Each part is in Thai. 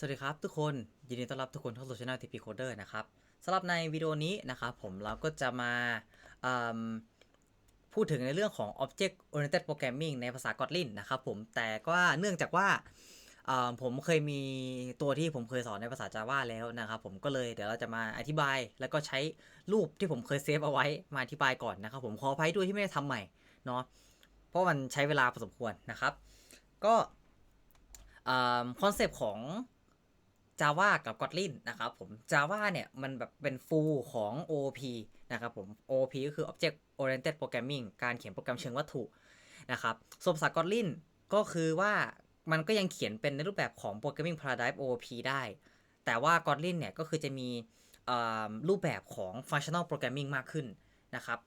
สวัสดีครับทุกคนยินดีต้อนรับทุกคนเข้าสู่ช่อง TP Coder นะครับสำหรับในวิดีโอนี้นะครับผมเราก็จะมาพูดถึงในเรื่องของ Object Oriented Programming ในภาษา Kotlin นะครับผมแต่ก็เนื่องจากว่าอ่าผมเคยมีตัวที่ผมเคยสอนในภาษา Java แล้วนะครับผมก็เลยเดี๋ยวเราจะมาอธิบาย แล้วก็ใช้รูปที่ผมเคยเซฟเอาไว้มาอธิบายก่อนนะครับผมขออภัยด้วยที่ไม่ได้ทำใหม่เนาะเพราะมันใช้เวลาพอสมควรนะครับ ก็คอนเซปต์ของ Java กับ Kotlin นะครับผม Java เนี่ย มันแบบเป็น full ของ OOP นะครับผม OOP ก็คือ Object Oriented Programming การเขียนโปรแกรมเชิงวัตถุนะครับส่วนภาษา Kotlin ก็คือว่ามันก็ยังเขียนเป็นในรูปแบบของ Programming Paradigm OOP ได้ แต่ว่า Kotlin เนี่ย ก็คือจะมีรูปแบบของ Functional Programming มากขึ้นนะครับ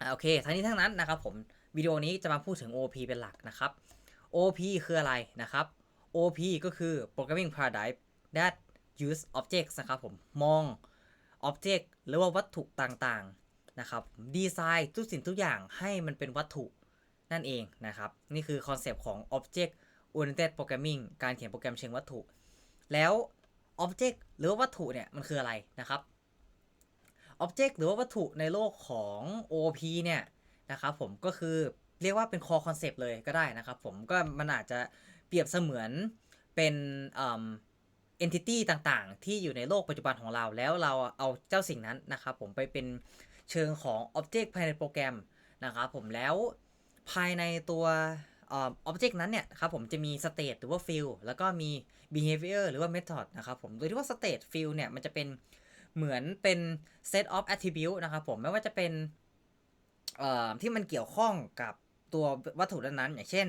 อโอเค ทั้งนี้ทั้งนั้นนะครับผม วิดีโอนี้จะมาพูดถึง OOP เป็นหลักนะครับ OOP คืออะไรนะครับ OP ก็คือ Programming Paradigm that use objects นะครับผม มอง object หรือว่าวัตถุต่างๆ นะครับ ดีไซน์ทุกสิ่งทุกอย่างให้มันเป็นวัตถุนั่นเองนะครับ นี่คือคอนเซปต์ของ Object Oriented Programming การเขียนโปรแกรมเชิงวัตถุ แล้ว Object หรือว่าวัตถุเนี่ยมันคืออะไรนะครับ Object หรือว่าวัตถุในโลกของ OP เนี่ยนะครับผมก็คือเรียกว่าเป็น core concept เลยก็ได้นะครับผมก็มันอาจจะ เปรียบเสมือนเป็นเอ่อ entity ต่างๆ ที่อยู่ในโลกปัจจุบันของเรา แล้วเราเอาเจ้าสิ่งนั้นนะครับผมไปเป็นเชิงของ object ภายในโปรแกรมนะครับผมแล้วภายในตัวอ่อ object นั้นเนี่ยครับผมจะมี state หรือว่า field แล้วก็มี behavior หรือว่า method นะครับผมโดยที่ว่า state field เนี่ยมันจะเป็นเหมือนเป็น set of attribute นะครับผมไม่ว่าจะเป็นที่มันเกี่ยวข้องกับตัววัตถุนั้นๆอย่างเช่น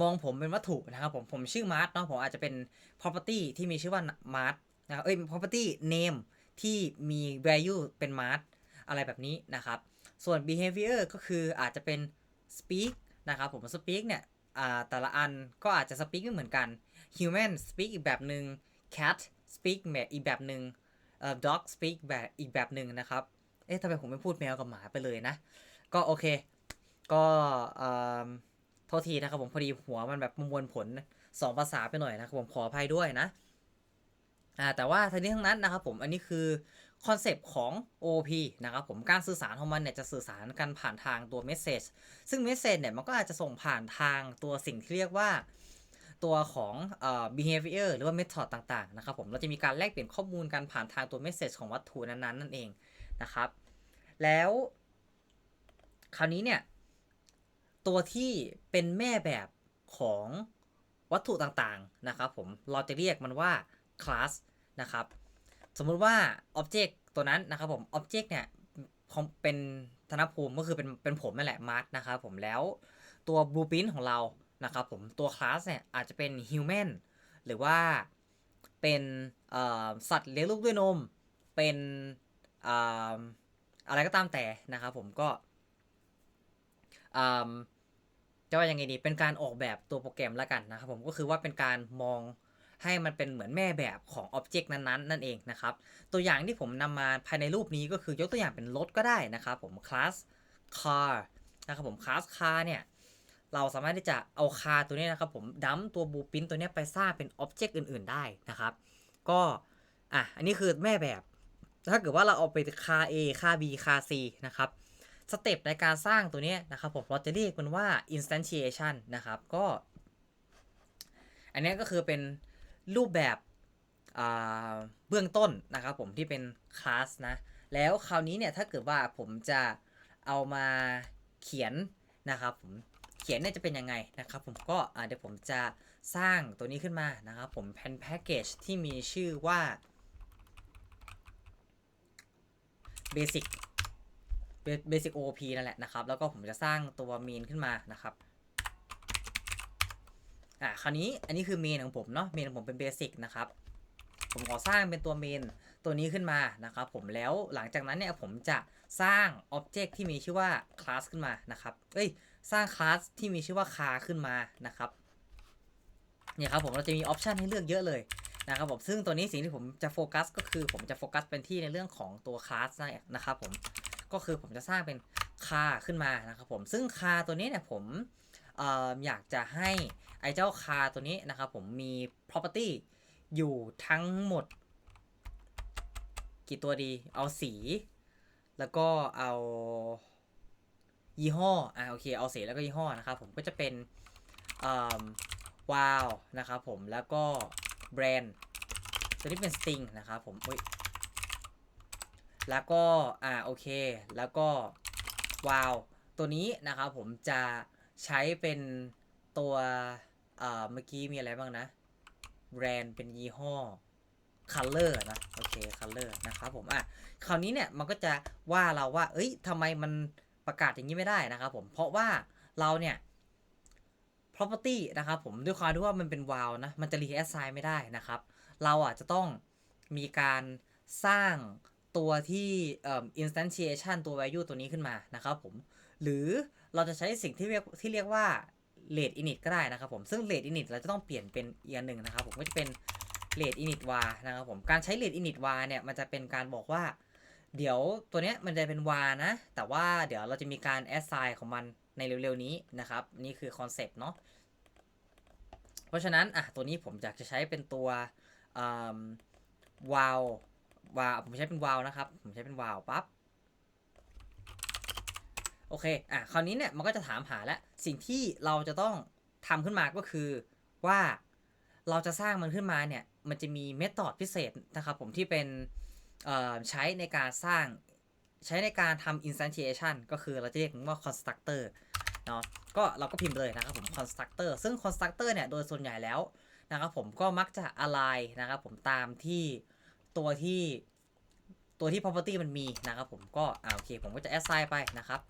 มองผมเป็นวัตถุนะครับผมผมชื่อมาร์ทเนาะผมอาจจะเป็น property ที่มีชื่อว่ามาร์ทนะครับเอ้ย property name ที่มี value เป็นมาร์ทอะไรแบบนี้นะครับ ส่วน behavior ก็คืออาจจะเป็น speak นะครับผม speak เนี่ยอ่าแต่ละอันก็อาจจะ speak ไม่เหมือนกัน human speak อีกแบบหนึ่ง cat speak แบบอีกแบบหนึ่งเอ่อ dog speak แบบอีกแบบหนึ่งนะครับ เอ๊ะทำไมผมไม่พูดแมวกับหมาไปเลยนะ ก็โอเค ก็อ่อโทษทีนะครับผมพอดีหัวมันแบบประมวลผลสองภาษาไปหน่อยนะครับผมขออภัยด้วยนะอ่าแต่ว่าทั้งนี้ทั้งนั้นนะครับผมอันนี้คือคอนเซปต์ของ OP นะครับผมการสื่อสารของมันเนี่ยจะสื่อสารกันผ่านทางตัว Message ซึ่ง Message เนี่ยมันก็อาจจะส่งผ่านทางตัวสิ่งที่เรียกว่าตัวของเอ่อ behavior หรือว่า method ต่างๆนะครับผมเราจะมีการแลกเปลี่ยนข้อมูลกันผ่านทางตัว Message ของวัตถุนั้นๆนั่นเองนะครับ แล้ว คราวนี้เนี่ย ตัวที่เป็นแม่แบบของวัตถุต่างๆนะครับผมเราจะเรียกมันว่า class นะครับสมมุติว่า object ตัวนั้นนะครับผม object เนี่ยเป็นธนภูมิก็คือเป็นเป็นผมนั่นแหละ mark นะครับผมแล้วตัว blueprint ของเรานะครับผมตัว class เนี่ยอาจจะเป็น human หรือว่าเป็นสัตว์เลี้ยงลูกด้วยนม เป็นอออะไรก็ตามแต่นะครับผมก็อืม จะว่ายังไงดี เป็นการออกแบบตัวโปรแกรมแล้วกันนะครับผมก็คือว่าเป็นการมองให้มันเป็นเหมือนแม่แบบของอ็อบเจกต์นั้นๆ นั่นเองนะครับ ตัวอย่างที่ผมนำมาภายในรูปนี้ก็คือยกตัวอย่างเป็นรถก็ได้นะครับผม class car นะครับผม class car เนี่ยเราสามารถที่จะเอา car ตัวนี้นะครับผมดัมตัวบูปินตัวนี้ไปสร้างเป็นอ็อบเจกต์อื่น ๆ ได้นะครับ ก็อะอันนี้คือแม่แบบ ถ้าเกิดว่าเราเอาไป car A car B car C นะครับ สเต็ปในการสร้างตัวนี้นะครับผมเราจะเรียกมันว่า instantiation นะครับก็ อันนี้ก็คือเป็นรูปแบบเบื้องต้นนะครับผมที่เป็นคลาสนะ แล้วคราวนี้เนี่ยถ้าเกิดว่าผมจะเอามาเขียนนะครับผมเขียนเนี่ยจะเป็นยังไงนะครับผมก็เดี๋ยวผมจะสร้างตัวนี้ขึ้นมานะครับผมแผ่นแพ็กเกจที่มีชื่อว่า basic basic OP นั่นแหละนะครับ แล้วก็ผมจะสร้างตัว main ขึ้นมานะครับอ่าคราวนี้อันนี้คือ main ของผมเนาะ main ของผมเป็น basic นะครับผมขอสร้างเป็นตัว main ตัวนี้ขึ้นมานะครับผมแล้วหลังจากนั้นเนี่ยผมจะสร้าง object ที่มีชื่อว่า class ขึ้นมานะครับเอ้ยสร้าง class ที่มีชื่อว่า car ขึ้นมานะครับเนี่ยครับผมเราจะมี option ให้เลือกเยอะเลยนะครับผมซึ่งตัวนี้สิ่งที่ผมจะโฟกัสก็คือผมจะโฟกัสเป็นที่ในเรื่องของตัว class นะครับผม ก็คือผมจะสร้างเป็นคาขึ้นมานะครับผมซึ่งคาตัวนี้เนี่ยผมเอ่ออยากจะให้ไอ้เจ้าคาตัวนี้นะครับผมมี property อยู่ทั้งหมด กี่ตัวดี เอาสี แล้วก็เอายี่ห้ออ่าโอเคเอาสีแล้วก็ยี่ห้อนะครับผมก็จะเป็นวาวนะครับผมแล้วก็แบรนด์ตัวนี้เป็นสติงนะครับผมอุ๊ย แล้วก็อ่าโอเค แล้วก็วาวตัวนี้นะครับผมจะใช้เป็นตัวเอ่อเมื่อกี้มีอะไรบ้างนะแบรนด์เป็นยี่ห้อ color นะโอเค color นะครับผมอะคราวนี้เนี่ยมันก็จะว่าเราว่า เอ้ยทำไมมันประกาศอย่างนี้ไม่ได้นะครับผมเพราะว่าเราเนี่ย property นะครับผมด้วยความที่ว่ามันเป็น val นะ มันจะ reassign ไม่ได้นะครับ เราอะจะต้องมีการสร้าง ตัวที่เอ่อ instantiation ตัว value ตัวนี้ขึ้นมานะครับผม หรือเราจะใช้สิ่งที่เรียกที่เรียกว่า rate init ก็ได้นะครับผม ซึ่ง rate init เราจะต้องเปลี่ยนเป็นอีกอันหนึ่งนะครับผมก็จะเป็น rate init var นะครับผม การใช้ rate init var เนี่ยมันจะเป็นการบอกว่า เดี๋ยวตัวเนี้ยมันจะเป็น var นะ แต่ว่าเดี๋ยวเราจะมีการ assign ของมันในเร็วๆนี้นะครับ นี่คือคอนเซปต์เนาะ เพราะฉะนั้นอะตัวนี้ผมอยากจะใช้เป็นตัววาล วาผมใช้เป็นวาลนะครับ ผมใช้เป็นวาลปั๊บโอเคอะคราวนี้เนี่ยมันก็จะถามหาแล้วสิ่งที่เราจะต้องทำขึ้นมาก็คือว่าเราจะสร้างมันขึ้นมาเนี่ย มันจะมีเมธอดพิเศษนะครับผมที่เป็นใช้ในการสร้างใช้ในการทำ instantiation ก็คือเราจะเรียกมันว่า constructor เนาะก็เราก็พิมพ์เลยนะครับผม constructor ซึ่ง constructor เนี่ย โดยส่วนใหญ่แล้วนะครับผมก็มักจะ align นะครับผมตามที่ ตัวที่ตัวที่ property มันมีนะครับผมก็อ่าโอเคผมก็จะ assign ไปนะครับ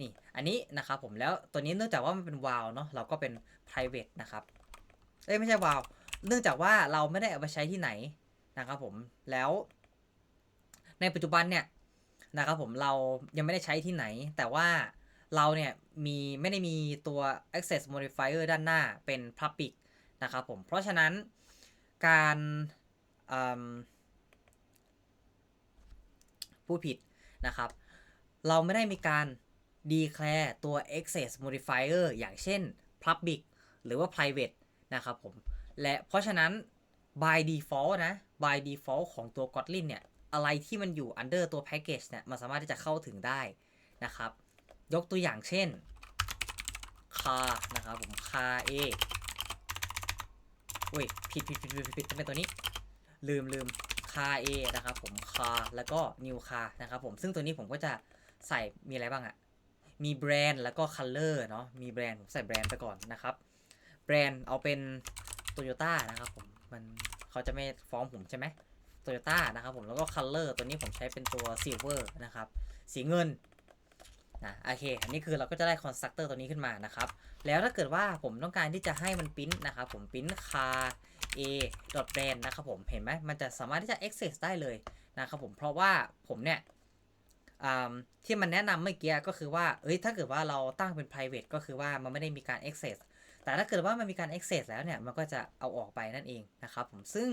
นี่อันนี้นะครับผมแล้วตัวนี้เนื่องจากว่ามันเป็น val เนาะเราก็เป็น private นะครับเอ้ยไม่ใช่ val เนื่องจากว่าเราไม่ได้เอาไปใช้ที่ไหนนะครับผมแล้วในปัจจุบันเนี่ยนะครับผมเรายังไม่ได้ใช้ที่ไหน แต่ว่าเราเนี่ยมีไม่ได้มีตัว access modifier ด้านหน้าเป็น public นะครับผมเพราะฉะนั้นการ ผู้ผิดนะครับ เราไม่ได้มีการ declare ตัว access modifier อย่างเช่น public หรือว่า private นะครับผม และเพราะฉะนั้น by default นะ by default ของตัว Kotlin เนี่ย อะไรที่มันอยู่ under ตัว package เนี่ย มันสามารถที่จะเข้าถึงได้นะครับ ยกตัวอย่างเช่น car นะครับผม car a อุ้ย ผิดผิดผิดผิดผิดเป็นตัวนี้ ลืมลืม car a นะครับผม car แล้วก็ new car นะครับผมซึ่งตัวนี้ผมก็จะใส่มีอะไรบ้างอะมีแบรนด์แล้วก็ color เนาะมีแบรนด์ผมใส่แบรนด์ไปก่อนนะครับ แบรนด์เอาเป็น Toyota นะครับผมมันเขาจะไม่ฟ้องผมใช่ไหม Toyota นะครับผมแล้วก็ color ตัวนี้ผมใช้เป็นตัว silver นะครับสีเงินนะโอเค อันนี้คือเราก็จะได้ constructor ตัวนี้ขึ้นมานะครับ แล้วถ้าเกิดว่าผมต้องการที่จะให้มันปริ้นนะครับผมปิ้น car a brand นะครับผมเห็นไหมมันจะสามารถที่จะ access ได้เลยนะครับผมเพราะว่าผมเนี่ยที่มันแนะนำเมื่อกี้ก็คือว่าเอ้ยถ้าเกิดว่าเราตั้งเป็น private ก็คือว่ามันไม่ได้มีการ access แต่ถ้าเกิดว่ามันมีการ access แล้วเนี่ยมันก็จะเอาออกไปนั่นเองนะครับผมซึ่ง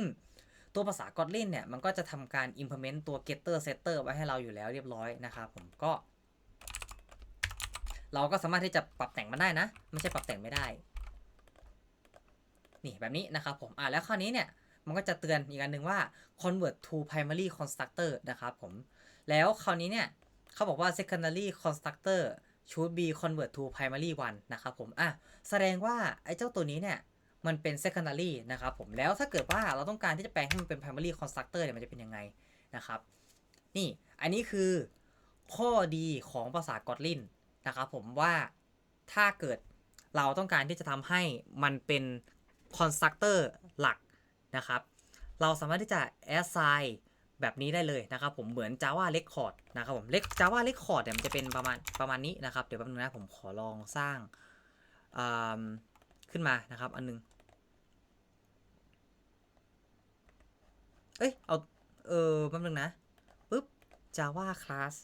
ตัวภาษา Kotlin เนี่ยมันก็จะทำการ implement ตัว getter setter ไว้ให้เราอยู่แล้วเรียบร้อยนะครับผมก็ เราก็สามารถที่จะปรับแต่งมันได้นะ ไม่ใช่ปรับแต่งไม่ได้ นี่แบบนี้นะครับผมอ่าแล้วคราวนี้เนี่ยมันก็จะเตือนอีกอันหนึ่งว่า convert to primary constructor นะครับผม แล้วคราวนี้เนี่ยเขาบอกว่า secondary constructor should be convert to primary one นะครับผม อะ แสดงว่าไอ้เจ้าตัวนี้เนี่ยมันเป็น secondary นะครับผม แล้วถ้าเกิดว่าเราต้องการที่จะแปลงให้มันเป็น primary constructor เนี่ยมันจะเป็นยังไงนะครับ นี่ อันนี้คือข้อดีของภาษา Kotlin นะครับผมว่าถ้าเกิดเราต้องการที่จะทำให้มันเป็น constructor หลักนะครับ เราสามารถที่จะ assign แบบนี้ได้เลยนะครับผมเหมือน Java Record นะครับผม Java Record เนี่ยมันจะเป็นประมาณประมาณนี้นะครับ เดี๋ยวแป๊บนึงนะผมขอลองสร้างขึ้นมานะครับ อันนึง เอ้ย เอา เออแป๊บนึงนะปุ๊บ Java class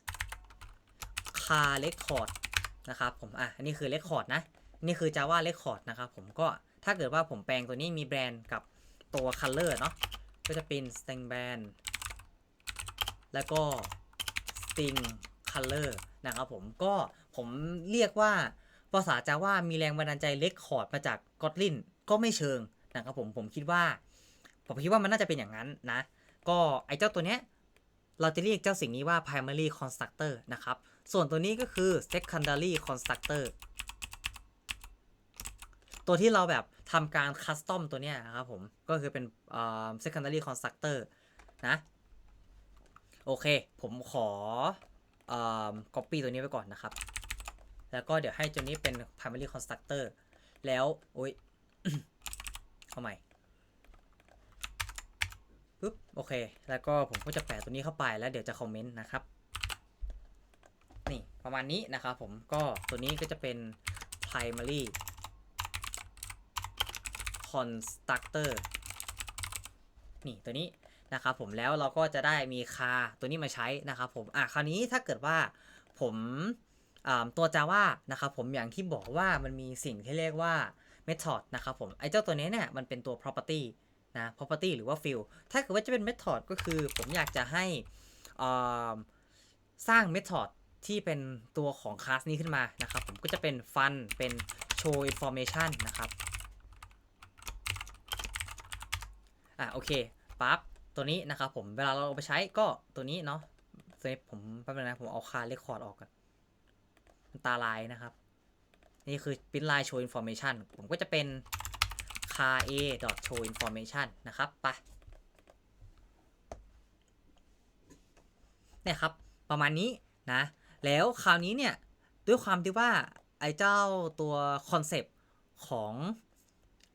car record นะครับผม อะ อันนี้คือ record นะ นี่คือ Java record นะครับผมก็ถ้าเกิดว่าผมแปลงตัวนี้มีแบรนด์กับตัว color เนาะก็จะเป็น string brand แล้วก็ string color นะครับผมก็ผมเรียกว่าภาษาจาว่ามีแรงบันดาลใจเล็กคอร์ดมาจากก็อดลินก็ไม่เชิงนะครับผมผมคิดว่า ผมคิดว่ามันน่าจะเป็นอย่างนั้นนะ ก็ไอ้เจ้าตัวเนี้ยเราจะเรียกเจ้าสิ่งนี้ว่า primary constructor นะครับ ส่วนตัวนี้ก็คือ secondary constructor ตัวที่เราแบบทำการคัสตอมตัวเนี้ยนะครับผม ก็คือเป็นเอ่อ secondary constructor นะ โอเค ผมขอเอ่อ copy ตัวนี้ไปก่อนนะครับ แล้วก็เดี๋ยวให้ตัวนี้เป็น primary constructor แล้วโอ้ยเอาใหม่ปึ๊บโอเค แล้วก็ผมก็จะแปะตัวนี้เข้าไปแล้วเดี๋ยวจะคอมเมนต์นะครับ นี่ประมาณนี้นะครับผมก็ตัวนี้ก็จะเป็น primary constructor นี่ตัวนี้นะครับผมแล้วเราก็จะได้มีคาตัวนี้มาใช้นะครับผมอะคราวนี้ถ้าเกิดว่าผมตัว Java นะครับผมอย่างที่บอกว่ามันมีสิ่งที่เรียกว่า method นะครับผมไอ้เจ้าตัวนี้เนี่ยมันเป็นตัว property นะ property หรือว่า field ถ้าเกิดว่าจะเป็น method ก็คือผมอยากจะให้สร้าง method ที่เป็นตัวของคลาสนี้ขึ้นมานะครับผมก็จะเป็น fun เป็น show information นะครับ อะโอเคปั๊บตัวนี้นะครับผมเวลาเราเอาไปใช้ก็ตัวนี้เนาะตัวนี้ผมแป๊บนึงนะผมเอาคาเรคคอร์ดออกก่อนมันตาลายนะครับ นี่คือ print line show information ผมก็จะเป็น car a dot show information นะครับไปเนี่ยครับประมาณนี้นะ แล้วคราวนี้เนี่ยด้วยความที่ว่าไอ้เจ้าตัวคอนเซปต์ของ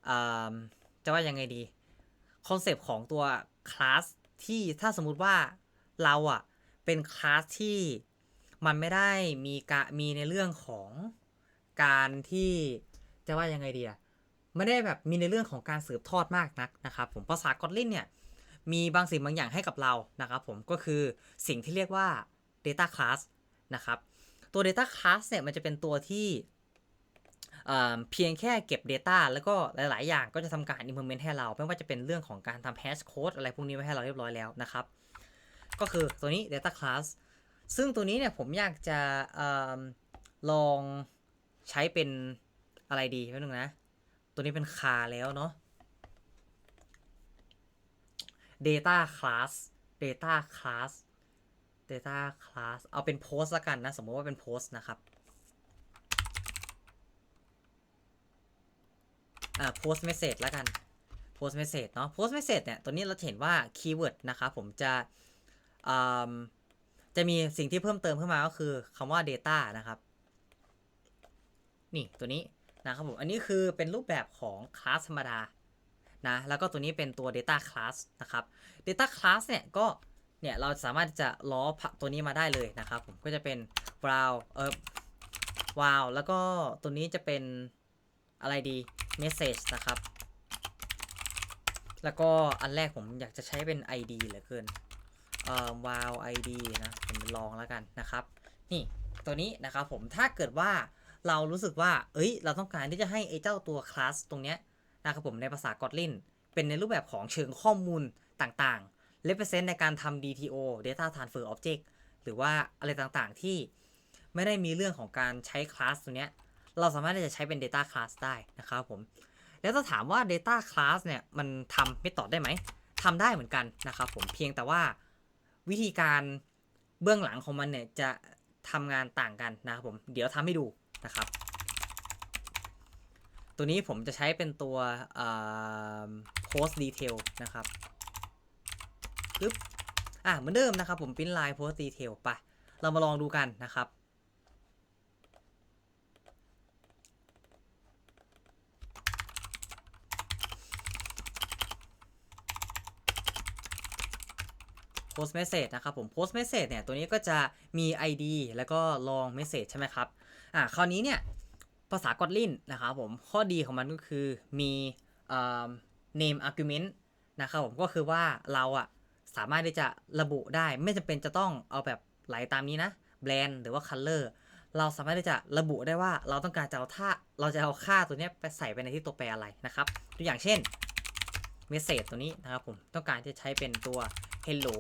อจะว่ายังไงดี คอนเซปต์ของตัวคลาสที่ถ้าสมมุติว่าเราอะเป็นคลาสที่มันไม่ได้มีกะมีในเรื่องของการที่จะว่ายังไงดีอะไม่ได้แบบมีในเรื่องของการสืบทอดมากนักนะครับผมภาษากอตลินเนี่ยมีบางสิ่งบางอย่างให้กับเรานะครับผมก็คือสิ่งที่เรียกว่า Data Class นะครับตัว Data Class เนี่ยมันจะเป็นตัวที่ เพียงแค่เก็บ Data แล้วก็หลาย ๆ อย่างก็จะทำการ implement ให้เรา ไม่ว่าจะเป็นเรื่องของการทำ hash code อะไรพวกนี้ไว้ให้เราเรียบร้อยแล้วนะครับ ก็คือตัวนี้ data class ซึ่งตัวนี้เนี่ยผมอยากจะอลองใช้เป็นอะไรดีแป๊บนึงนะ ตัวนี้เป็นคาแล้วเนาะ data class data class data class เอาเป็น post ละกันนะ สมมติว่าเป็น post นะครับ อ่า post message แล้วกัน post message เนาะ post message เนี่ยตัวนี้เราเห็นว่า keyword นะครับผมจะอืมจะมีสิ่งที่เพิ่มเติมขึ้นมาก็คือคำว่า data นะครับ นี่ตัวนี้นะครับผม อันนี้คือเป็นรูปแบบของคลาสธรรมดานะแล้วก็ตัวนี้เป็นตัว data class นะครับ data class เนี่ยก็เนี่ยเราสามารถจะล้อตัวนี้มาได้เลยนะครับผมก็จะเป็น wow เออ wow แล้วก็ตัวนี้จะเป็นอะไรดี message นะครับ แล้วก็อันแรกผมอยากจะใช้เป็น ID เหลือเกินเอ่อ wow ID นะผมลองแล้วกันนะครับ นี่ตัวนี้นะครับผมถ้าเกิดว่าเรารู้สึกว่า เอ้ย เราต้องการที่จะให้ไอ้เจ้าตัวคลาสตรงเนี้ยนะครับผมในภาษากอ t ลินเป็นในรูปแบบของเชิงข้อมูลต่างๆ represent ในการทำ DTO Data Transfer Object หรือว่าอะไรต่างๆที่ไม่ได้มีเรื่องของการใช้คลาสตัวเนี้ย เราสามารถที่จะใช้เป็น Data Class ได้นะครับผม แล้วถ้าถามว่า Data Class เนี่ยมันทำไม่ตอบได้ไหมทำได้เหมือนกันนะครับผมเพียงแต่ว่าวิธีการเบื้องหลังของมันเนี่ยจะทำงานต่างกันนะครับผม เดี๋ยวทำให้ดูนะครับ ตัวนี้ผมจะใช้เป็นตัว post detail นะครับปึ๊บอะเหมือนเดิมนะครับผม print line post detail ไป เรามาลองดูกันนะครับ post message นะครับผม post message เนี่ยตัวนี้ก็จะมี ID แล้วก็ long message ใช่ไหมครับอ่าคราวนี้เนี่ยภาษา Kotlin นะครับผมข้อดีของมันก็คือมีเอ่อ name argument นะครับผมก็คือว่าเราอะสามารถที่จะระบุได้ไม่จำเป็นจะต้องเอาแบบไหลตามนี้นะ brand หรือว่า color เราสามารถที่จะระบุได้ว่าเราต้องการจะเอาท่าเราจะเอาค่าตัวนี้ไปใส่ไปในที่ตัวแปรอะไรนะครับตัวอย่างเช่น message ตัวนี้นะครับผมต้องการที่จะใช้เป็นตัว hello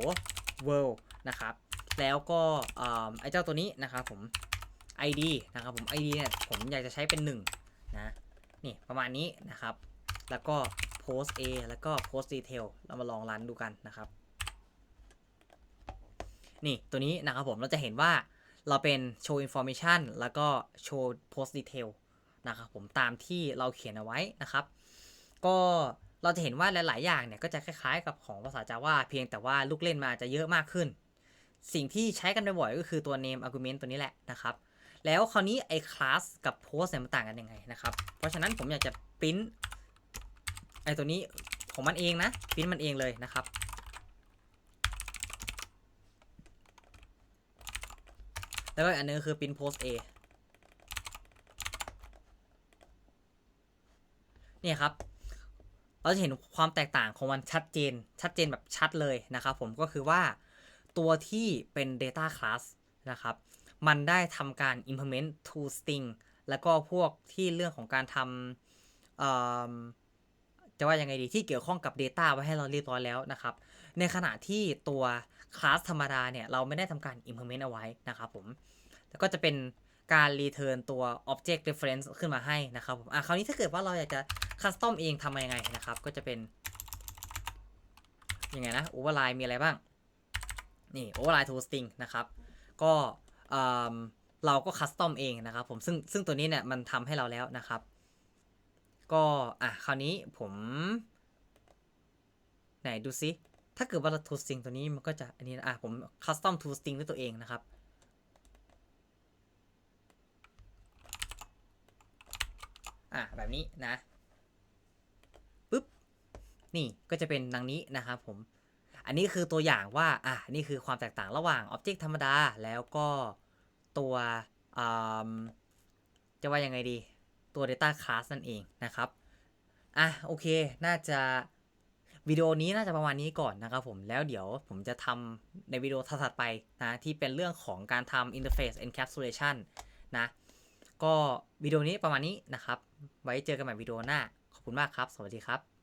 world นะครับ แล้วก็ไอ้เจ้าตัวนี้นะครับผม ID นะครับผม ID เนี่ยผมอยากจะใช้เป็น1นะนี่ประมาณนี้นะครับ แล้วก็ post A แล้วก็ post detail เรามาลองรันดูกันนะครับ นี่ตัวนี้นะครับผมเราจะเห็นว่าเราเป็น show information แล้วก็ show post detail นะครับผมตามที่เราเขียนเอาไว้นะครับ ก็ เราจะเห็นว่าหลาย ๆ อย่างเนี่ยก็จะคล้ายๆ กับของภาษา Java เพียงแต่ว่าลูกเล่นมาจะเยอะมากขึ้น สิ่งที่ใช้กันบ่อยๆก็คือตัว name argument ตัวนี้แหละนะครับ แล้วคราวนี้ไอ้ class กับ post เนี่ยมันต่างกันยังไงนะครับ เพราะฉะนั้นผมอยากจะปริ้นไอ้ตัวนี้ของมันเองนะปริ้นมันเองเลยนะครับแล้วก็อันนึงคือ print post A เนี่ยครับ เราจะเห็นความแตกต่างของมันชัดเจน ชัดเจนแบบชัดเลยนะครับผมก็คือว่าตัวที่เป็น data class นะครับ มันได้ทำการ implement to string แล้วก็พวกที่เรื่องของการทำจะว่ายังไงดีที่เกี่ยวข้องกับ Data ไว้ให้เราเรียบร้อยแล้วนะครับ ในขณะที่ตัว class ธรรมดาเนี่ยเราไม่ได้ทำการ implement เอาไว้นะครับผมแล้วก็จะเป็นการ return ตัว object reference ขึ้นมาให้นะครับผมอะคราวนี้ถ้าเกิดว่าเราอยากจะ custom เองทำยังไงนะครับ ก็จะเป็นยังไงนะ override มีอะไรบ้าง นี่ override to string นะครับ ก็เอิ่มเราก็ custom เองนะครับผมซึ่งซึ่งตัวนี้เนี่ยมันทำให้เราแล้วนะครับ ก็อะคราวนี้ผม ไหนดูซิ ถ้าเกิดว่าเรา to string ตัวนี้มันก็จะอันนี้นะอะผม custom to string ด้วยตัวเองนะครับอะแบบนี้นะ นี่ก็จะเป็นดังนี้นะครับผม อันนี้คือตัวอย่างว่า อะ นี่คือความแตกต่างระหว่าง Object ธรรมดา แล้วก็ตัวอืมจะว่ายังไงดี ตัว Data Class นั่นเองนะครับ อะ โอเค น่าจะวิดีโอนี้น่าจะประมาณนี้ก่อนนะครับผม แล้วเดี๋ยวผมจะทำในวิดีโอถัดไปนะที่เป็นเรื่องของการทำ Interface Encapsulation นะ ก็วิดีโอนี้ประมาณนี้นะครับ ไว้เจอกันใหม่วิดีโอหน้า ขอบคุณมากครับ สวัสดีครับ